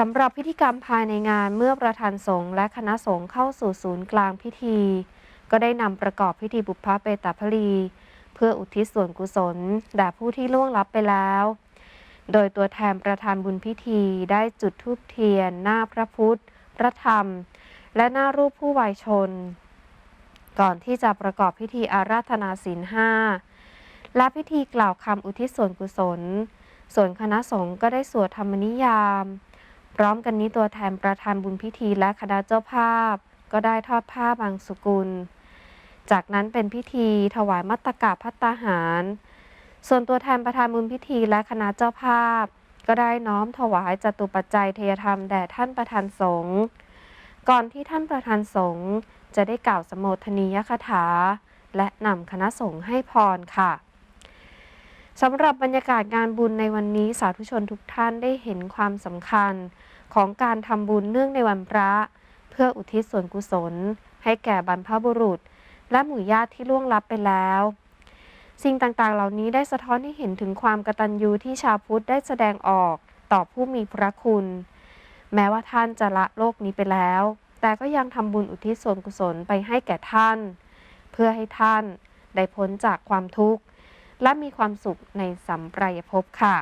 สำหรับพิธีกรรมภายในงานเมื่อประธานสงฆ์และคณะสงฆ์เข้าสู่ศูนย์กลางพิธี ก็ได้นำประกอบพิธีบุพเพเปตาพลี เพื่ออุทิศส่วนกุศลแด่ผู้ที่ล่วงลับไปแล้ว โดยตัวแทนประธานบุญพิธีได้จุดธูปเทียน หน้าพระพุทธ พระธรรม และหน้ารูปผู้วายชน ก่อนที่จะประกอบพิธีอาราธนาศีลห้าและพิธีกล่าวคำอุทิศส่วนกุศล ส่วนคณะสงฆ์ก็ได้สวดธรรมนิยาม พร้อมกันนี้ตัวแทนประธานบุญพิธีและคณะเจ้าภาพ ก็ได้ทอดผ้าบางสุกุล จากนั้นเป็นพิธีถวายมัตตกะพัตตาหาร ส่วนตัวแทนประธานบุญพิธีและคณะเจ้าภาพ ก็ได้น้อมถวายจตุปัจจัยเทยธรรมแด่ท่านประธานสงฆ์ก่อนที่ท่านประธานสงฆ์จะได้กล่าวสมโภชนียคถา และนำคณะสงฆ์ให้พรค่ะสำหรับบรรยากาศงานบุญในวันนี้สาธุชนทุกท่านได้เห็นความสำคัญ ของการทำบุญเนื่องในวันพระ เพื่ออุทิศส่วนกุศล ให้แก่บรรพบุรุษ และหมู่ญาติที่ล่วงลับไปแล้ว สิ่งต่างๆ เหล่านี้ได้สะท้อนให้เห็นถึงความกตัญญูที่ชาวพุทธได้แสดงออกต่อผู้มีพระคุณ แม้ว่าท่านจะละโลกนี้ไปแล้ว แต่ก็ยังทำบุญอุทิศส่วนกุศลไปให้แก่ท่าน เพื่อให้ท่านได้พ้นจากความทุกข์ และมีความสุขในสัมปรายภพค่ะ